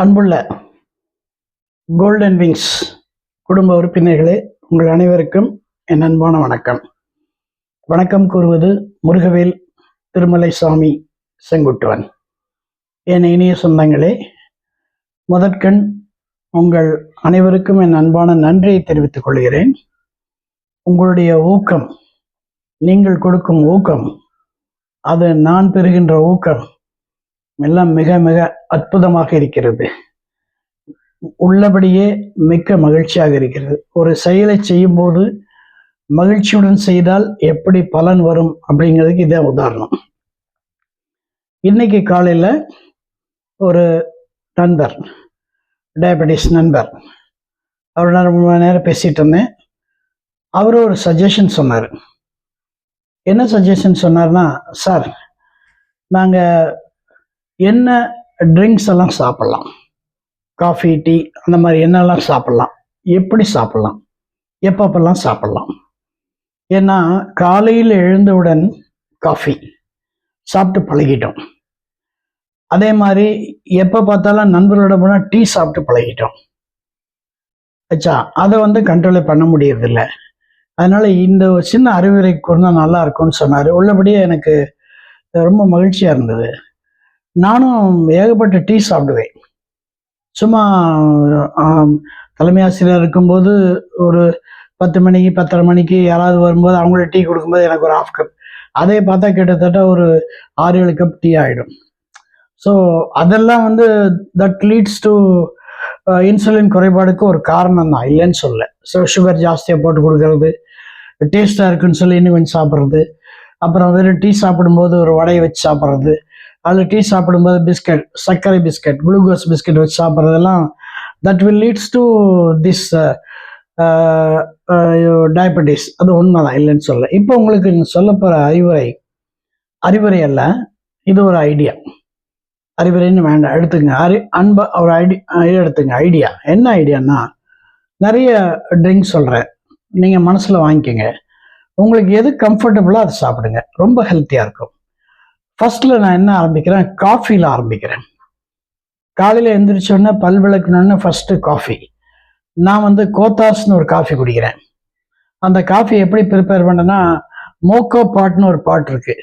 அன்புள்ள golden wings குடும்ப உறுப்பினர்களே உங்கள் அனைவருக்கும் என் அன்பான வணக்கம். வணக்கம் கூறுவது முருகவேல் திருமலை சாமி செங்குட்டுவன். என் இனிய சொந்தங்களே முதற்கண் உங்கள் அனைவருக்கும் என் அன்பான நன்றியை தெரிவித்துக் கொள்கிறேன். உங்களுடைய ஊக்கம் நீங்கள் கொடுக்கும் ஊக்கம் அது நான் பெறுகின்ற ஊக்கம் எல்லாம் மிக மிக அற்புதமாக இருக்கிறது. உள்ளபடியே மிக்க மகிழ்ச்சியாக இருக்கிறது. ஒரு செயலை செய்யும்போது மகிழ்ச்சியுடன் செய்தால் எப்படி பலன் வரும் அப்படிங்கிறதுக்கு இதே உதாரணம். இன்னைக்கு காலையில் ஒரு நண்பர் டயபெட்டிஸ் நண்பர் அவர் நான் ரொம்ப நேரம் பேசிட்டு இருந்தேன். அவர் ஒரு சஜஷன் சொன்னார். என்ன சஜஷன் சொன்னார்னா சார் நாங்கள் என்ன ட்ரிங்க்ஸ் எல்லாம் சாப்பிட்லாம்? காஃபி டீ அந்த மாதிரி என்னெல்லாம் சாப்பிட்லாம்? எப்படி சாப்பிட்லாம்? எப்பப்பெல்லாம் சாப்பிட்லாம்? ஏன்னா காலையில் எழுந்தவுடன் காஃபி சாப்பிட்டு பழகிட்டோம். அதே மாதிரி எப்போ பார்த்தாலும் நண்பர்களோட போனால் டீ சாப்பிட்டு பழகிட்டோம். ஆச்சா அதை வந்து கண்ட்ரோலே பண்ண முடியறதில்ல. அதனால் இந்த சின்ன அறிவுரை கொண்டா நல்லா இருக்கும்னு சொன்னார். உள்ளபடியே எனக்கு ரொம்ப மகிழ்ச்சியாக இருந்தது. நானும் ஏகப்பட்ட டீ சாப்பிடுவேன். சும்மா தலைமை ஆசிரியர் இருக்கும்போது ஒரு பத்து மணிக்கு பத்தரை மணிக்கு யாராவது வரும்போது அவங்கள டீ கொடுக்கும்போது எனக்கு ஒரு ஆஃப் கப் அதே பார்த்தா கிட்டத்தட்ட ஒரு ஆறு ஏழு கப் டீ ஆகிடும் ஸோ அதெல்லாம் வந்து தட் லீட்ஸ் டு இன்சுலின் குறைபாடுக்கு ஒரு காரணம் தான். இல்லைன்னு சொல்ல ஸோ சுகர் ஜாஸ்தியாக போட்டு கொடுக்கறது டேஸ்ட்டாக இருக்குன்னு சொல்லி இன்னும் கொஞ்சம் சாப்பிட்றது அப்புறம் வெறும் டீ சாப்பிடும்போது ஒரு வடையை வச்சு சாப்பிட்றது அதில் டீ சாப்பிடும்போது பிஸ்கட் சர்க்கரை பிஸ்கட் குளுக்கோஸ் பிஸ்கட் வச்சு சாப்பிட்றதெல்லாம் that will leads to this diabetes அது உண்மைதான் இல்லைன்னு சொல்ல இப்போ உங்களுக்கு சொல்ல போகிற அறிவுரை அறிவுரை அல்ல இது ஒரு ஐடியா அறிவுரைன்னு வேண்டாம் எடுத்துங்க அறி அன்ப ஒரு ஐடி எடுத்துங்க ஐடியா என்ன ஐடியான்னா நிறைய ட்ரிங்க்ஸ் சொல்கிறேன் நீங்கள் மனசில் வாங்கிக்கோங்க. உங்களுக்கு எது கம்ஃபர்டபுளோ அதை சாப்பிடுங்க. ரொம்ப ஹெல்த்தியாக இருக்கும். ஃபர்ஸ்ட்ல நான் என்ன ஆரம்பிக்கிறேன்? காஃபியில் ஆரம்பிக்கிறேன். காலையில் எழுந்திரிச்சோடனே பல் விளக்கணுன்னு ஃபர்ஸ்ட்டு காஃபி நான் வந்து கோத்தாஸ்னு ஒரு காஃபி குடிக்கிறேன். அந்த காஃபி எப்படி ப்ரிப்பேர் பண்ணேன்னா மோக்கோ பாட்னு ஒரு பாட் இருக்கு.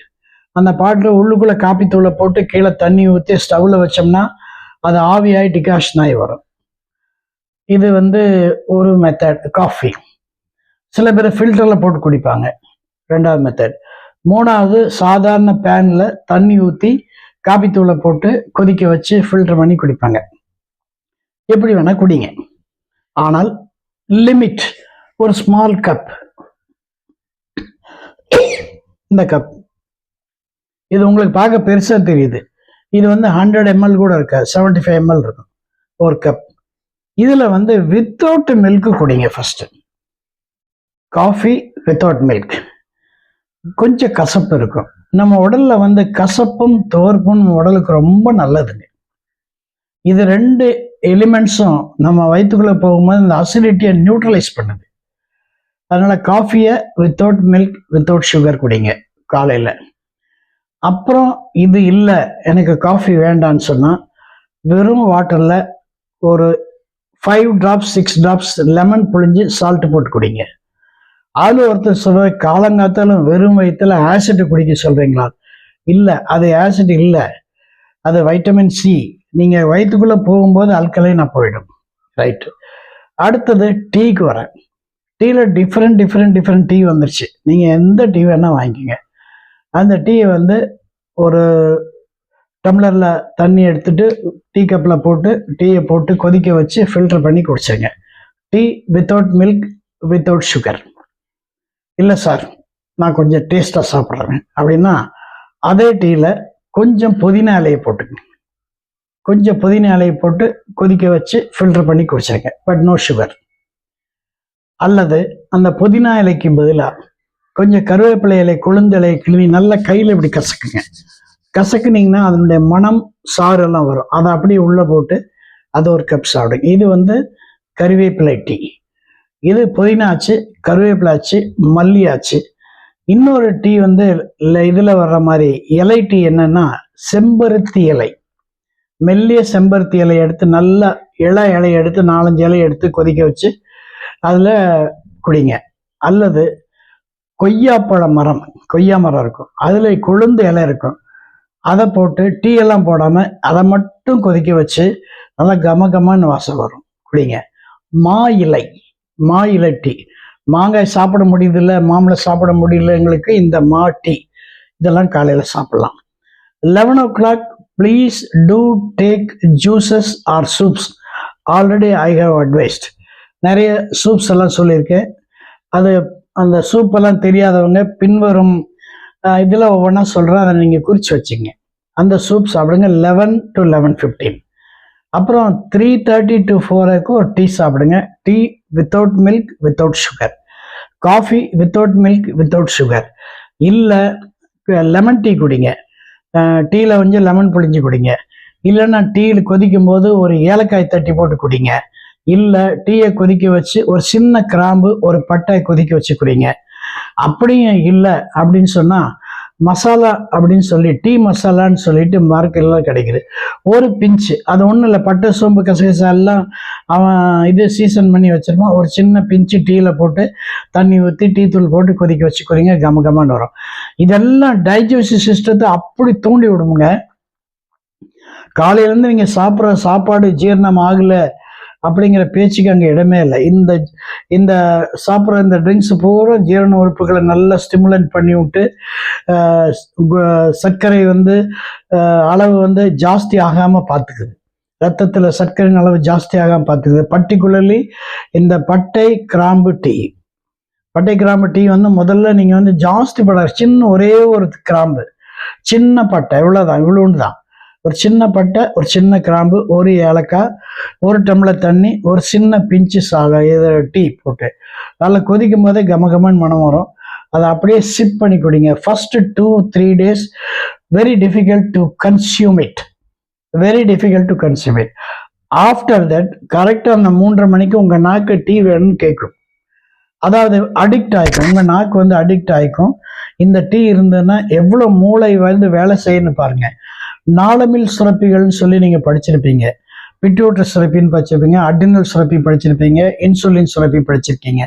அந்த பாட்டில் உள்ளுக்குள்ளே காப்பி தூளை போட்டு கீழே தண்ணி ஊற்றி ஸ்டவ்வில் வச்சோம்னா அது ஆவியாகி டிகாஷன் ஆகி வரும். இது வந்து ஒரு மெத்தட் காஃபி சில பேர் ஃபில்டரில் போட்டு குடிப்பாங்க. ரெண்டாவது மெத்தட் மூணாவது சாதாரண பேனில் தண்ணி ஊற்றி காப்பித்தூளை போட்டு கொதிக்க வச்சு ஃபில்டர் பண்ணி குடிப்பாங்க. எப்படி வேணால் குடிங்க. ஆனால் லிமிட் ஒரு ஸ்மால் கப் இந்த கப் இது உங்களுக்கு பார்க்க பெருசாக தெரியுது. இது வந்து ஹண்ட்ரட் எம்எல் கூட இருக்காது. செவன்டி ஃபைவ் எம்எல் இருக்கும். ஒரு கப் இதில் வந்து வித்தவுட் மில்க் குடிங்க ஃபஸ்ட்டு காஃபி வித்தவுட் மில்க் கொஞ்சம் கசப்பு இருக்கும். நம்ம உடல்ல வந்து கசப்பும் துவர்ப்பும் நம்ம உடலுக்கு ரொம்ப நல்லதுங்க. இது ரெண்டு எலிமெண்ட்ஸும் நம்ம வயிற்றுக்குள்ளே போகும்போது இந்த அசிடிட்டியை நியூட்ரலைஸ் பண்ணுது. அதனால் காஃபியை வித்தவுட் மில்க் வித்தவுட் சுகர் குடிங்க காலையில். அப்புறம் இது இல்லை எனக்கு காஃபி வேண்டான்னு சொன்னால் வெறும் வாட்டரில் ஒரு five drops six drops lemon புழிஞ்சு சால்ட்டு போட்டு குடிங்க. ஆளு ஒருத்தர் சொல்ற காலங்காத்தாலும் வெறும் வயிற்றுல ஆசிட் குடிக்க சொல்றீங்களா? இல்லை அது ஆசிட் இல்லை. அது வைட்டமின் சி நீங்கள் வயிற்றுக்குள்ளே போகும்போது அல்கலைனா போயிடும். ரைட்டு அடுத்தது டீக்கு வரேன். டீயில் டிஃப்ரெண்ட் டிஃப்ரெண்ட் டிஃப்ரெண்ட் டீ வந்துருச்சு. நீங்கள் எந்த டீ வேணால் வாங்கிக்கங்க. அந்த டீயை வந்து ஒரு டம்ளரில் தண்ணி எடுத்துட்டு டீ கப்பில் போட்டு டீயை போட்டு கொதிக்க வச்சு ஃபில்டர் பண்ணி குடிச்சேங்க tea without milk without sugar இல்லை சார் நான் கொஞ்சம் டேஸ்ட்டாக சாப்பிட்றேன். அப்படின்னா அதே டீயில் கொஞ்சம் புதினா இலையை போட்டுங்க கொஞ்சம் புதினா இலையை போட்டு கொதிக்க வச்சு ஃபில்டர் பண்ணி குடிச்சிருங்க. பட் நோ சுகர் அல்லது அந்த புதினா இலைக்கு பதிலாக கொஞ்சம் கருவேப்பிலை இலை கொழுந்து இலையை கிளி நல்லா கையில் இப்படி கசக்குங்க. கசக்குனிங்கன்னா அதனுடைய மனம் சாறு எல்லாம் வரும். அதை அப்படியே உள்ளே போட்டு அதை ஒரு கப் சாப்பிடுங்க. இது வந்து கருவேப்பிலை டீ இது புதினா ஆச்சு மல்லியாச்சு ஆச்சு இன்னொரு டீ வந்து இல்லை இதில் வர்ற மாதிரி இலை டீ என்னன்னா செம்பருத்தி இலை. மெல்லிய செம்பருத்தி இலையை எடுத்து நல்லா இலை இலையை எடுத்து நாலஞ்சு இலையை எடுத்து கொதிக்க வச்சு அதில் குடிங்க. அல்லது கொய்யாப்பழ மரம் கொய்யா மரம் இருக்கும். அதில் கொழுந்து இலை இருக்கும். அதை போட்டு டீ எல்லாம் போடாமல் அதை மட்டும் கொதிக்க வச்சு நல்லா கம கமன்னு வாசம் வரும். குடிங்க. மா இலை. மா இலை டீ. மாங்காய் சாப்பிட முடியுதில்ல மாம்பழம் சாப்பிட முடியல எங்களுக்கு இந்த மா டீ. இதெல்லாம் காலையில் சாப்பிடலாம். Eleven o'clock please to take juices or soups already I have advised நிறைய சூப்ஸ் எல்லாம் சொல்லியிருக்கேன். அது அந்த சூப்பெல்லாம் தெரியாதவங்க பின்வரும் இதில் ஒவ்வொன்றா சொல்கிறேன் அதை நீங்கள் குறித்து வச்சுங்க. அந்த சூப் சாப்பிடுங்க. லெவன் டு லெவன் ஃபிஃப்டீன் அப்புறம் த்ரீ தேர்ட்டி டு ஃபோருக்கு ஒரு டீ சாப்பிடுங்க. Tea without milk without sugar coffee without milk without sugar இல்லை லெமன் டீ குடிங்க. டீயில் வந்து லெமன் புளிஞ்சு குடிங்க. இல்லைன்னா டீயில் கொதிக்கும் போது ஒரு ஏலக்காய் தட்டி போட்டு குடிங்க. இல்லை டீயை கொதிக்க வச்சு ஒரு சின்ன கிராம்பு ஒரு பட்டை கொதிக்க வச்சு குடிங்க. அப்படியும் இல்லை அப்படின்னு சொன்னால் மசாலா அப்படின்னு சொல்லி டீ மசாலான்னு சொல்லிட்டு மார்க்கெட்லாம் கிடைக்குது. ஒரு பிஞ்சு அது ஒன்றும் இல்லை பட்டை சோம்பு கசகசா எல்லாம் அவன் இது சீசன் பண்ணி வச்சிருமா ஒரு சின்ன பிஞ்சு டீயில் போட்டு தண்ணி ஊற்றி டீ தூள் போட்டு கொதிக்க வச்சு கொதிங்க கம கமான்னு வரும். இதெல்லாம் டைஜஸ்டிவ் சிஸ்டத்தை அப்படி தூண்டி விடுமுங்க. காலையிலேருந்து நீங்கள் சாப்பிட்ற சாப்பாடு ஜீரணம் ஆகலை அப்படிங்கிற பேச்சுக்கு அங்கே இடமே இல்லை. இந்த இந்த சாப்பிட்ற இந்த ட்ரிங்க்ஸ் பூரா ஜீரண உறுப்புகளை நல்லா ஸ்டிமுலேட் பண்ணி விட்டு சர்க்கரை வந்து அளவு வந்து ஜாஸ்தி ஆகாமல் பார்த்துக்குது. ரத்தத்தில் சர்க்கரையின் அளவு ஜாஸ்தி ஆகாமல் பார்த்துக்குது. பர்டிகுலர்லி இந்த பட்டை கிராம்பு டீ. பட்டை கிராம்பு டீ வந்து முதல்ல நீங்கள் வந்து ஜாஸ்தி பட சின்ன ஒரே ஒரு கிராம்பு. சின்ன பட்டை இவ்வளோதான் இவ்வளோன்னு தான். ஒரு சின்ன பட்டை ஒரு சின்ன கிராம்பு ஒரு ஏலக்காய் ஒரு டம்ளர் தண்ணி ஒரு சின்ன பிஞ்சு சாக இதை டீ போட்டு. நல்லா கொதிக்கும் போதே கமகமன் மனம் வரும். அதை அப்படியே சிப் பண்ணி குடிங்க. First two three days very difficult to consume it very difficult to consume it after that கரெக்டாக அந்த மூன்றரை மணிக்கு உங்கள் நாக்கு டீ வேணும்னு கேட்கும். அதாவது அடிக்ட் ஆகிக்கும் உங்கள் நாக்கு வந்து அடிக்ட் ஆகிக்கும் இந்த டீ இருந்ததுன்னா எவ்வளோ மூளை வந்து வேலை செய்யணும்னு பாருங்கள் நாளமில் சுரப்பிகள்னு சொல்லி நீங்கள் படிச்சிருப்பீங்க. பிட்யூட்ரி சுரப்பின்னு படிச்சிருப்பீங்க அடினல் சுரப்பி படிச்சிருப்பீங்க இன்சுலின் சுரப்பி படிச்சிருக்கீங்க.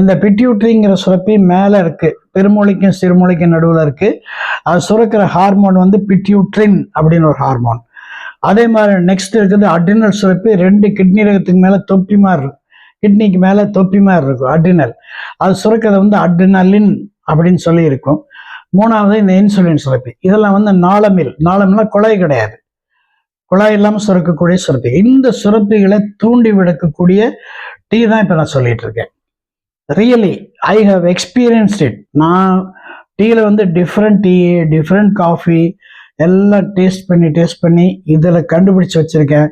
இந்த பிட்யூட்ரிங்கிற சுரப்பி மேலே இருக்குது பெருமொழிக்கும் சிறுமொழிக்கும் நடுவில் இருக்குது அது சுரக்கிற ஹார்மோன் வந்து பிட்யூட்ரின் அப்படின்னு ஒரு ஹார்மோன். அதே மாதிரி நெக்ஸ்ட் இருக்குது அடினல் சுரப்பி ரெண்டு கிட்னி ரகத்துக்கு மேலே தொப்பி மாதிரி இருக்கும் கிட்னிக்கு மேலே தொப்பி மாதிரி இருக்கும் அட்ரினல் அது சுரக்கிறது வந்து அட்ரினலின் அப்படின்னு சொல்லி இருக்கும். மூணாவது இந்த இன்சுலின் சுரப்பி. இதெல்லாம் வந்து நாளமில். நாளமில்னா குழாய் கிடையாது. குழாய் இல்லாமல் சுரக்கக்கூடிய சுரப்பி. இந்த சுரப்பிகளை தூண்டி விடுக்கக்கூடிய டீ தான் இப்போ நான் சொல்லிட்டு இருக்கேன். Really I have experienced it நான் டீயில் வந்து டிஃப்ரெண்ட் டீ டிஃப்ரெண்ட் காஃபி எல்லாம் டேஸ்ட் பண்ணி டேஸ்ட் பண்ணி இதில் கண்டுபிடிச்சு வச்சுருக்கேன்.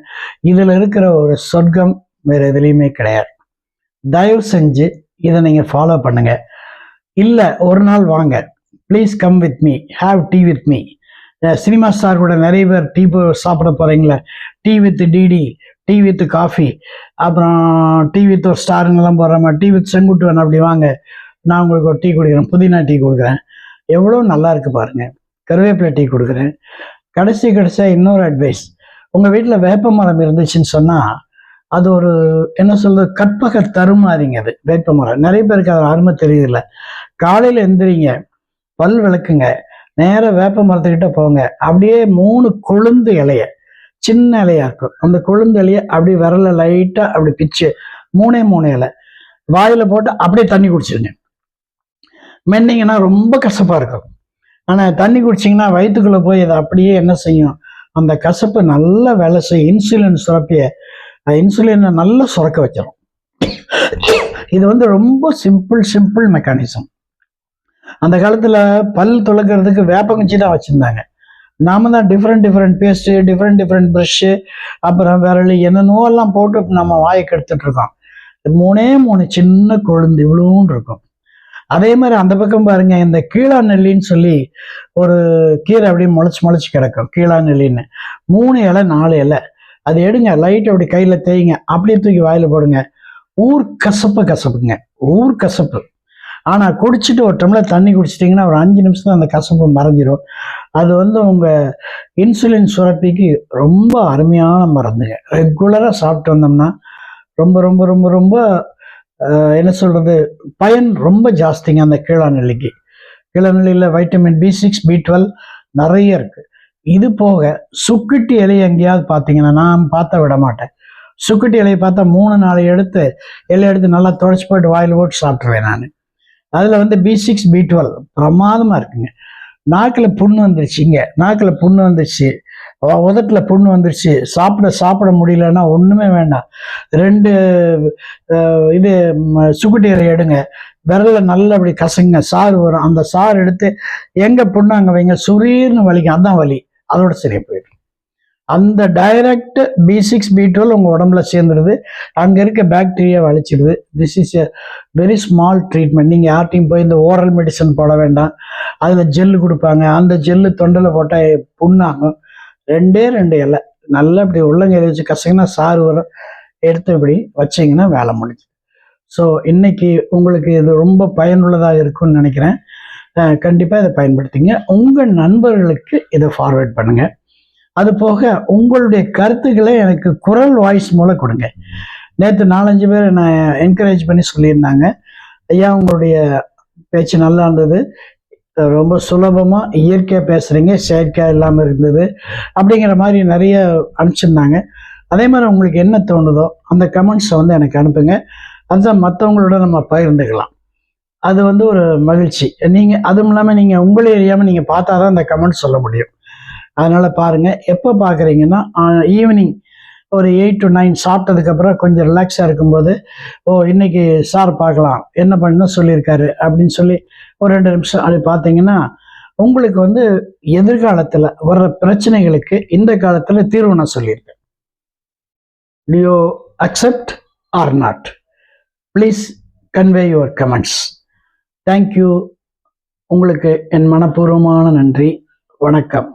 இதில் இருக்கிற ஒரு சொர்க்கம் வேறு எதுலேயுமே கிடையாது. தயவு செஞ்சு இதை நீங்கள் ஃபாலோ பண்ணுங்கள் இல்லை ஒரு நாள் வாங்க. Please come with me have tea with me cinema star கூட நிறைய பேர் டீ சாப்பிட போகிறீங்களே tea with DD tea with coffee அப்புறம் டீ வித் ஒரு ஸ்டாருங்கெல்லாம் போடுறாம டீ வித் செங்குட்டுவன் அப்படி வாங்க. நான் உங்களுக்கு ஒரு டீ கொடுக்குறேன். புதினா டீ கொடுக்குறேன். எவ்வளோ நல்லா இருக்குது பாருங்கள் கருவேப்பிலை டீ கொடுக்குறேன். கடைசி கடைசியாக இன்னொரு அட்வைஸ் உங்கள் வீட்டில் வேப்ப மரம் இருந்துச்சுன்னு சொன்னால் அது ஒரு என்ன சொல்றது கற்பக தருமாறிங்க அது வேப்ப மரம். நிறைய பேருக்கு அது அருமை தெரியுதில்ல. காலையில் எந்திரிங்க. பல் விளக்குங்க. நேராக வேப்ப மரத்துக்கிட்ட போங்க. அப்படியே மூணு கொழுந்து இலைய சின்ன இலையா இருக்கும். அந்த கொழுந்து இலைய அப்படி விரல லைட்டாக அப்படி பிச்சு மூணே மூணு இலை. வாயில போட்டு அப்படியே தண்ணி குடிச்சிருங்க. மென்னிங்கன்னா ரொம்ப கசப்பாக இருக்கும். ஆனால் தண்ணி குடிச்சிங்கன்னா வயிற்றுக்குள்ளே போய் அதை அப்படியே என்ன செய்யும்? அந்த கசப்பு நல்லா வேலை செய்யும். இன்சுலின் சுரப்பிய இன்சுலினை நல்லா சுரக்க வச்சிடும் இது வந்து ரொம்ப சிம்பிள் சிம்பிள் மெக்கானிசம். அந்த காலத்தில் பல் துளக்கிறதுக்கு வேப்பங்குச்சி தான் வச்சுருந்தாங்க. நாம தான் different different paste different different brush அப்புறம் விரல் என்னென்னவோ எல்லாம் போட்டு நம்ம வாயை கெடுத்துட்டு இருக்கோம். மூணே மூணு சின்ன கொழுந்து இவ்வளோன்னு இருக்கும். அதே மாதிரி அந்த பக்கம் பாருங்க இந்த கீழா நெல்லின்னு சொல்லி ஒரு கீரை அப்படியே முளைச்சி முளைச்சி கிடக்கும் கீழா நெல்லின்னு. மூணு இலை நாலு இலை. அது எடுங்க லைட் அப்படி கையில் தேய்ங்க அப்படியே தூக்கி வாயில் போடுங்க. ஊர் கசப்பு கசப்புங்க ஊர் கசப்பு. ஆனால் குடிச்சிட்டு ஒரு டம்ளர் தண்ணி குடிச்சிட்டிங்கன்னா ஒரு அஞ்சு நிமிஷத்தில் அந்த கசப்பு மறைஞ்சிரும். அது வந்து உங்கள் இன்சுலின் சுரப்பிக்கு ரொம்ப அருமையான மருந்துங்க ரெகுலராக சாப்பிட்டு வந்தோம்னா ரொம்ப ரொம்ப ரொம்ப ரொம்ப என்ன சொல்கிறது பயன் ரொம்ப ஜாஸ்திங்க அந்த கீழாநெல்லிக்கு. கீழநிலையில் vitamin B six B twelve நிறைய இருக்குது இது போக சுக்குட்டி இலை எங்கேயாவது பார்த்தீங்கன்னா நான் பார்த்த விட மாட்டேன். சுக்குட்டி இலையை பார்த்தா மூணு நாலு எடுத்து இலை எடுத்து நல்லா துடைச்சி போட்டு வாயில் போட்டு சாப்பிட்ருவேன் நான். அதில் வந்து பி சிக்ஸ் பி டுவெல் பிரமாதமாக இருக்குங்க. நாக்கில் புண்ணு வந்துருச்சு இங்கே நாக்கில் புண்ணு வந்துருச்சு. உதட்டில் புண்ணு வந்துருச்சு. சாப்பிட சாப்பிட முடியலன்னா ஒன்றுமே வேண்டாம். ரெண்டு இது சுக்குட்டீரை சுக்குட்டி எடுங்க. விரலில் நல்லா அப்படி கசங்க சாறு வரும். அந்த சாறு எடுத்து எங்கே புண்ணு அங்கே வைங்க? சுரீர்னு வலிக்கும். அதான் வலி. அதோட சரியாக போயிடும். அந்த direct B six B twelve உங்கள் உடம்புல சேர்ந்துருது அங்கே இருக்க bacteria வலிச்சிடுது this is a very small treatment நீங்கள் யார்ட்டையும் போய் இந்த ஓரல் மெடிசன் போட வேண்டாம். அதில் ஜெல்லு கொடுப்பாங்க. அந்த ஜெல்லு தொண்டில் போட்டால் புண்ணாகும். ரெண்டே ரெண்டு இலை. நல்லா இப்படி உள்ளங்கையில் வச்சு கசங்கினா சாறு வரும். எடுத்து இப்படி வச்சிங்கன்னா வேலை முடிஞ்சு ஸோ இன்னைக்கு உங்களுக்கு இது ரொம்ப பயனுள்ளதாக இருக்கும்னு நினைக்கிறேன். கண்டிப்பாக இதை பயன்படுத்திங்க. உங்கள் நண்பர்களுக்கு இதை ஃபார்வேர்ட் பண்ணுங்கள் அது போக உங்களுடைய கருத்துக்களை எனக்கு குரல் வாய்ஸ் மூலம் கொடுங்க. நேற்று நாலஞ்சு பேர் நான் என்கரேஜ் பண்ணி சொல்லியிருந்தாங்க. ஐயா உங்களுடைய பேச்சு நல்லா இருந்தது. ரொம்ப சுலபமாக இயற்கையாக பேசுகிறீங்க செயற்கையாக இல்லாமல் இருந்தது அப்படிங்கிற மாதிரி நிறைய அனுப்பிச்சிருந்தாங்க. அதே மாதிரி உங்களுக்கு என்ன தோணுதோ அந்த கமெண்ட்ஸை வந்து எனக்கு அனுப்புங்க. அதுதான் மற்றவங்களோட நம்ம பகிர்ந்துக்கலாம். அது வந்து ஒரு மகிழ்ச்சி. நீங்கள் அதுவும் இல்லாமல் நீங்கள் உங்களே அறியாமல் நீங்கள் பார்த்தா தான் அந்த கமெண்ட் சொல்ல முடியும். அதனால் பாருங்கள் எப்போ பார்க்குறீங்கன்னா ஈவினிங் ஒரு எயிட் டு நைன் சாப்பிட்டதுக்கப்புறம் கொஞ்சம் ரிலாக்ஸாக இருக்கும்போது ஓ இன்னைக்கு சார் பார்க்கலாம் என்ன பண்ண சொல்லியிருக்காரு அப்படின்னு சொல்லி ஒரு ரெண்டு நிமிஷம் அப்படி பார்த்தீங்கன்னா உங்களுக்கு வந்து எதிர்காலத்தில் வர்ற பிரச்சனைகளுக்கு இந்த காலத்தில் தீர்வு நான் சொல்லியிருக்கேன். Leo accept or not please convey your comments thank you உங்களுக்கு என் மனப்பூர்வமான நன்றி. வணக்கம்.